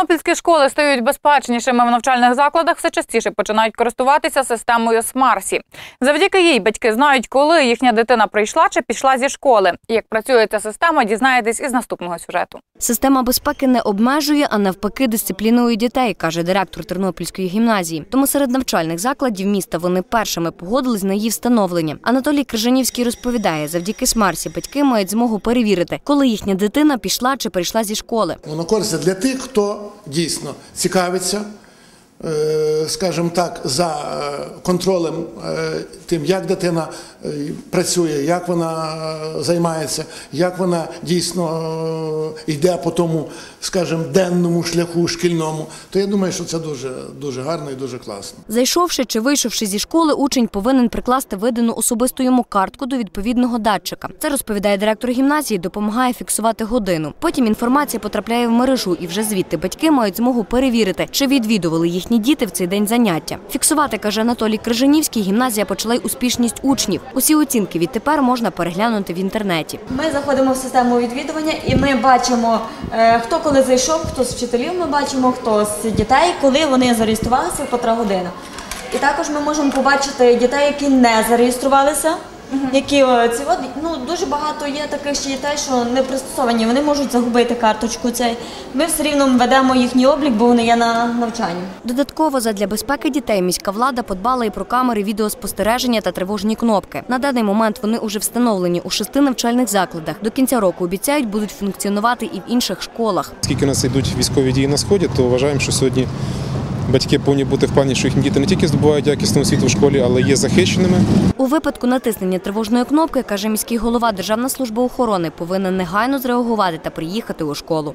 тернопільські школи стають безпечнішими в навчальних закладах, все частіше починають користуватися системою Смарсі. Завдяки їй батьки знають, коли їхня дитина прийшла чи пішла зі школи. Як працює ця система, дізнаєтесь із наступного сюжету. Система безпеки не обмежує, а навпаки дисциплінує дітей, каже директор Тернопільської гімназії. Тому серед навчальних закладів міста вони першими погодились на її встановлення. Анатолій Крижанівський розповідає, завдяки Смарсі батьки мають змогу перевірити, коли їхня дитина пішла чи прийшла зі школи. Воно користе для тих, хто дійсно цікавиться, е, скажімо так, за е, контролем е, тим, як дитина е, працює, як вона е, займається, як вона дійсно е, йде по тому, скажімо, денному шляху шкільному. То я думаю, що це дуже, дуже гарно і дуже класно. Зайшовши чи вийшовши зі школи, учень повинен прикласти видану особисту йому картку до відповідного датчика. Це розповідає директор гімназії, допомагає фіксувати годину. Потім інформація потрапляє в мережу, і вже звідти батьки мають змогу перевірити, чи відвідували їхні діти в цей день заняття. Фіксувати, каже Анатолій Крижанівський, гімназія почала успішність учнів. Усі оцінки відтепер можна переглянути в інтернеті. Ми заходимо в систему відвідування і ми бачимо, е, хто коли зайшов, хто з вчителів ми бачимо, хто з дітей, коли вони зареєструвалися, котра година. І також ми можемо побачити дітей, які не зареєструвалися. Які ці от, ну дуже багато є таких ще дітей, що не пристосовані, вони можуть загубити карточку. Цей ми все рівно ведемо їхній облік, бо вони є на навчанні. Додатково задля безпеки дітей міська влада подбала і про камери відеоспостереження та тривожні кнопки. На даний момент вони уже встановлені у шести навчальних закладах. До кінця року обіцяють будуть функціонувати і в інших школах. Оскільки у нас йдуть військові дії на сході, то вважаємо, що сьогодні батьки повинні бути впевнені, що їхні діти не тільки здобувають якісну освіту в школі, але є захищеними. У випадку натиснення тривожної кнопки, каже міський голова Державна служба охорони, повинна негайно зреагувати та приїхати у школу.